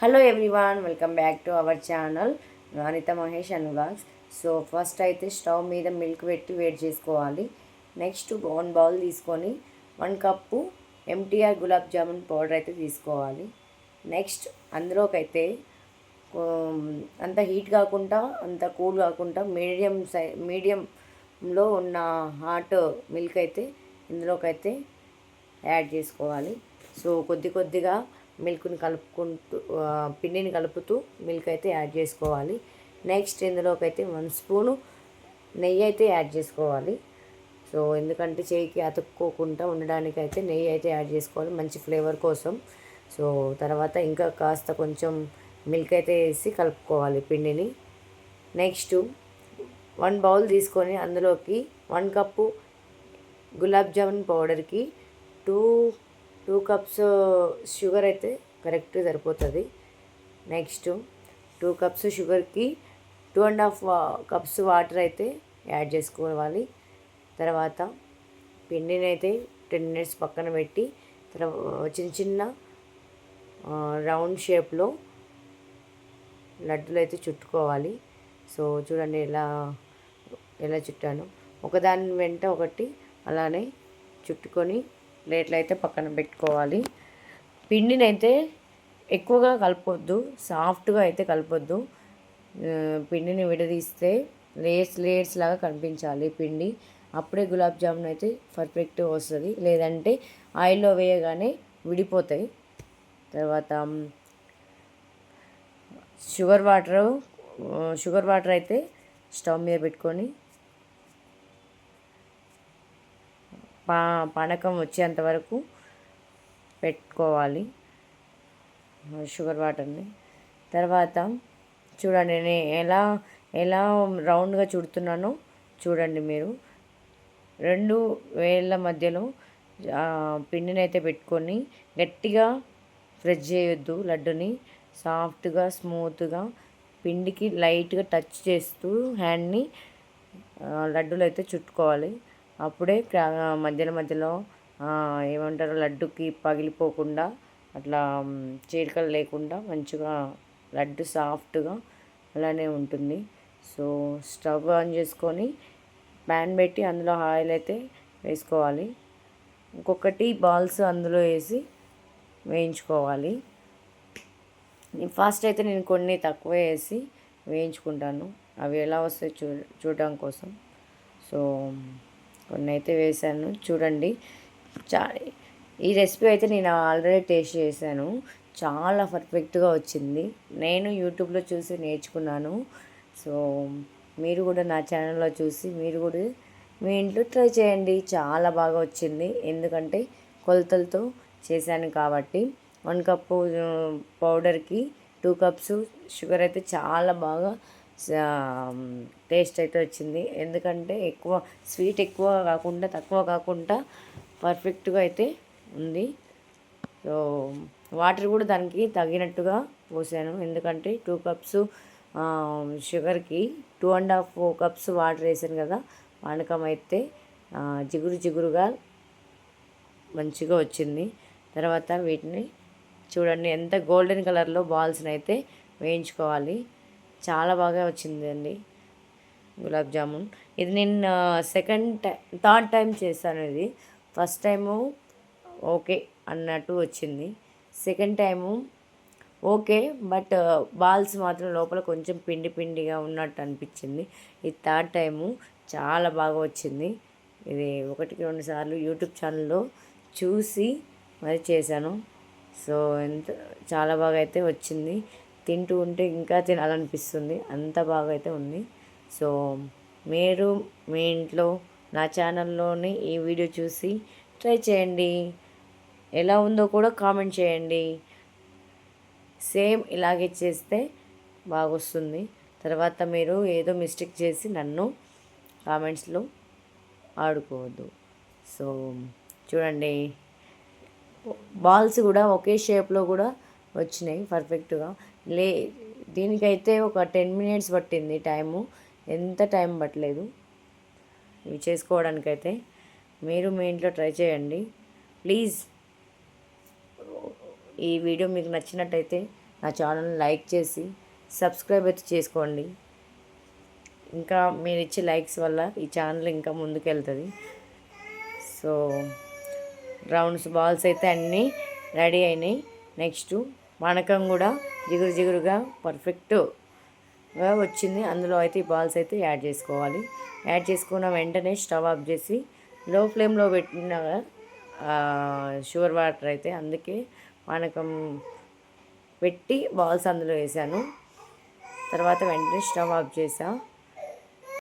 Hello everyone welcome back to our channel Anitha Mahesh and so first అయితే stove మీద milk పెట్టి వేడి చేసుకోవాలి. నెక్స్ట్ వన్ బౌల్ తీసుకొని one cup MTR gulab jamun powder అయితే తీసుకోవాలి. నెక్స్ట్ అందులోకైతే um, అంత హీట్ కాకుండా అంత కూల్ కాకుండా మీడియం సై మీడియంలో ఉన్న హాట్ మిల్క్ అయితే ఇందులోకైతే యాడ్ చేసుకోవాలి. సో కొద్ది కొద్దిగా మిల్క్ని కలుపుకుంటూ పిండిని కలుపుతూ మిల్క్ అయితే యాడ్ చేసుకోవాలి. నెక్స్ట్ ఇందులోకి అయితే వన్ స్పూను నెయ్యి అయితే యాడ్ చేసుకోవాలి. సో ఎందుకంటే చేయికి అతుక్కోకుండా ఉండడానికి అయితే నెయ్యి అయితే యాడ్ చేసుకోవాలి మంచి ఫ్లేవర్ కోసం. సో తర్వాత ఇంకా కాస్త కొంచెం మిల్క్ అయితే వేసి కలుపుకోవాలి పిండిని. నెక్స్ట్ వన్ బౌల్ తీసుకొని అందులోకి వన్ కప్పు గులాబ్ జామున్ పౌడర్కి టూ టూ కప్స్ షుగర్ అయితే కరెక్ట్ సరిపోతుంది. నెక్స్ట్ టూ కప్స్ షుగర్కి two and half cups water అయితే యాడ్ చేసుకోవాలి. తర్వాత పిండిని అయితే టెన్ మినిట్స్ పక్కన పెట్టి తర్వాత చిన్న చిన్న రౌండ్ షేప్లో లడ్డులు అయితే చుట్టుకోవాలి. సో చూడండి ఎలా ఎలా చుట్టాను. ఒకదాని వెంట ఒకటి అలానే చుట్టుకొని ప్లేట్లు అయితే పక్కన పెట్టుకోవాలి. పిండిని అయితే ఎక్కువగా కలపొద్దు సాఫ్ట్గా అయితే కలపొద్దు. పిండిని విడదీస్తే లేయర్స్ లేయర్స్ లాగా కనిపించాలి పిండి. అప్పుడే గులాబ్ జామున్ అయితే పర్ఫెక్ట్గా వస్తుంది. లేదంటే ఆయిల్లో వేయగానే విడిపోతాయి. తర్వాత షుగర్ వాటర్ షుగర్ వాటర్ అయితే స్టవ్ మీద పెట్టుకొని పా పానకం వచ్చేంత వరకు పెట్టుకోవాలి. షుగర్ వాటర్ని. తర్వాత చూడండి నేను ఎలా ఎలా రౌండ్గా చుడుతున్నానో చూడండి మీరు. రెండు వేళ్ళ మధ్యలో పిండిని అయితే పెట్టుకొని గట్టిగా ఫ్రెష్ చేయొద్దు లడ్డుని. సాఫ్ట్గా స్మూత్గా పిండికి లైట్గా టచ్ చేస్తూ హ్యాండ్ని ఆ, లడ్డూలు అయితే చుట్టుకోవాలి. అప్పుడే మధ్యలో మధ్యలో ఏమంటారు లడ్డుకి పగిలిపోకుండా అట్లా మ్, చీలికలు లేకుండా మంచిగా లడ్డు సాఫ్ట్గా అలానే ఉంటుంది. సో స్టవ్ ఆన్ చేసుకొని ప్యాన్ పెట్టి అందులో ఆయిల్ అయితే వేసుకోవాలి. ఇంకొకటి బాల్స్ అందులో వేసి వేయించుకోవాలి. ఫస్ట్ అయితే నేను కొన్ని తక్కువ వేసి వేయించుకుంటాను. అవి ఎలా వస్తాయి చూ చూడడం కోసం. సో కొన్ని అయితే వేసాను చూడండి. చా ఈ రెసిపీ అయితే నేను ఆల్రెడీ టేస్ట్ చేశాను. చాలా పర్ఫెక్ట్గా వచ్చింది. నేను యూట్యూబ్లో చూసి నేర్చుకున్నాను. సో మీరు కూడా నా ఛానల్లో చూసి మీరు కూడా మీ ఇంట్లో ట్రై చేయండి. చాలా బాగా వచ్చింది. ఎందుకంటే కొలతలతో చేశాను కాబట్టి. వన్ కప్పు పౌడర్కి టూ కప్స్ షుగర్ అయితే చాలా బాగా టేస్ట్ అయితే వచ్చింది. ఎందుకంటే ఎక్కువ స్వీట్ ఎక్కువ కాకుండా తక్కువ కాకుండా పర్ఫెక్ట్గా అయితే ఉంది. సో వాటర్ కూడా దానికి తగినట్టుగా పోసాను. ఎందుకంటే టూ కప్స్ షుగర్కి two and half cups water వేసాను కదా. పానకం అయితే జిగురు జిగురుగా మంచిగా వచ్చింది. తర్వాత వీటిని చూడండి ఎంత గోల్డెన్ కలర్లో బాల్స్ని అయితే వేయించుకోవాలి. చాలా బాగా వచ్చిందండి. గులాబ్ జామున్. ఇది నేను సెకండ్ టైం థర్డ్ టైం చేశాను ఇది. ఫస్ట్ టైము ఓకే అన్నట్టు వచ్చింది. Second time okay but balls మాత్రం లోపల కొంచెం పిండి పిండిగా ఉన్నట్టు అనిపించింది. ఈ థర్డ్ టైము చాలా బాగా వచ్చింది. ఇది ఒకటికి రెండు సార్లు యూట్యూబ్ ఛానల్లో చూసి మరి చేశాను. సో ఎంత చాలా బాగా అయితే వచ్చింది. తింటూ ఉంటే ఇంకా తినాలనిపిస్తుంది. అంత బాగా అయితే ఉంది. సో మీరు మీ ఇంట్లో నా ఛానల్లోని ఈ వీడియో చూసి ట్రై చేయండి. ఎలా ఉందో కూడా కామెంట్ చేయండి. సేమ్ ఇలాగే చేస్తే బాగొస్తుంది. తర్వాత మీరు ఏదో మిస్టేక్ చేసి నన్ను కామెంట్స్లో ఆడుకోవద్దు. సో చూడండి. బాల్స్ కూడా ఒకే షేప్లో కూడా వచ్చినాయి పర్ఫెక్ట్గా. లే దీనికైతే ఒక టెన్ మినిట్స్ పట్టింది టైము. ఎంత టైం పట్టలేదు. ఇవి చేసుకోవడానికైతే మీరు మీ ఇంట్లో ట్రై చేయండి. ప్లీజ్ ఈ వీడియో మీకు నచ్చినట్టయితే నా ఛానల్ని లైక్ చేసి సబ్స్క్రైబ్ అయితే చేసుకోండి. ఇంకా మీరు ఇచ్చే లైక్స్ వల్ల ఈ ఛానల్ ఇంకా ముందుకెళ్తుంది. సో రౌండ్స్ బాల్స్ అయితే అన్నీ రెడీ అయినాయి. నెక్స్ట్ పానకం కూడా జిగురు జిగురుగా పర్ఫెక్ట్గా వచ్చింది. అందులో అయితే ఈ బాల్స్ అయితే యాడ్ చేసుకోవాలి. యాడ్ చేసుకున్న వెంటనే స్టవ్ ఆఫ్ చేసి లో ఫ్లేమ్లో పెట్టిన షుగర్ వాటర్ అయితే అందుకే పానకం పెట్టి బాల్స్ అందులో వేసాను. తర్వాత వెంటనే స్టవ్ ఆఫ్ చేసా.